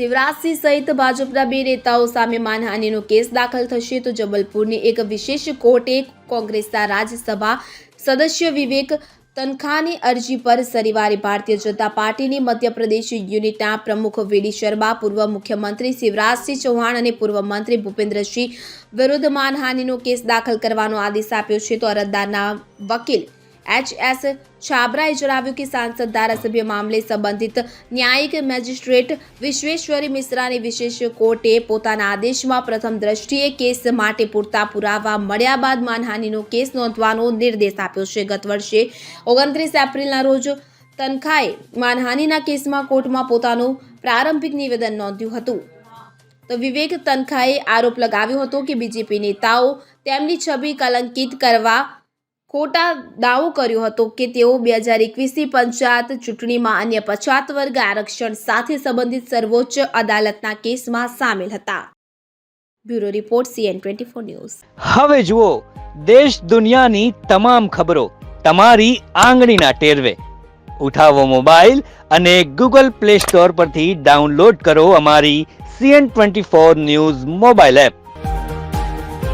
શિવરાજસિંહ સહિત ભાજપના બે નેતાઓ સામે માનહાનિનો કેસ દાખલ થશે તો જબલપુરની એક વિશેષ કોર્ટે કોંગ્રેસના રાજ્યસભા સદસ્ય વિવેક તનખાની અરજી પર શનિવારે ભારતીય જનતા પાર્ટીની મધ્યપ્રદેશ યુનિટના પ્રમુખ વીડી શર્મા, પૂર્વ મુખ્યમંત્રી શિવરાજસિંહ ચૌહાણ અને પૂર્વ મંત્રી ભૂપેન્દ્રસિંહ વિરુદ્ધ માનહાનિનો કેસ દાખલ કરવાનો આદેશ આપ્યો છે. તો અરજદારના વકીલ એચ એસ છાબરાએ જણાવ્યું કે સાંસદ ધારાસભ્ય મામલે સંબંધિત ન્યાયિક મેજિસ્ટ્રેટ વિશ્વેશ્વરી મિશ્રાની વિશેષ કોર્ટે પોતાના આદેશમાં પ્રથમ દ્રષ્ટિએ કેસ માટે પૂરતા પુરાવા મળ્યા બાદ માનહાનિનો કેસ નોંધવાનો નિર્દેશ આપ્યો છે. ગત વર્ષે ઓગણત્રીસ એપ્રિલના રોજ તનખાએ માનહાનિના કેસમાં કોર્ટમાં પોતાનું પ્રારંભિક નિવેદન નોંધ્યું હતું. તો વિવેક તનખાએ આરોપ લગાવ્યો હતો કે બીજેપી નેતાઓ તેમની છબી કલંકિત કરવા ખોટા દાવો કર્યો હતો કે તેઓ બે હજાર એકવીસની પંચાયત ચૂંટણીમાં અન્ય પછાત વર્ગ આરક્ષણ સાથે સંબંધિત સર્વોચ્ચ અદાલતના કેસમાં સામેલ હતા. Bureau report CN twenty four news. હવે જુઓ, દેશ દુનિયાની તમામ ખબરો તમારી આંગળીના ટેરવે. ઉઠાવો મોબાઈલ અને ગૂગલ પ્લે સ્ટોર પરથી ડાઉનલોડ કરો અમારી CN twenty four news mobile app.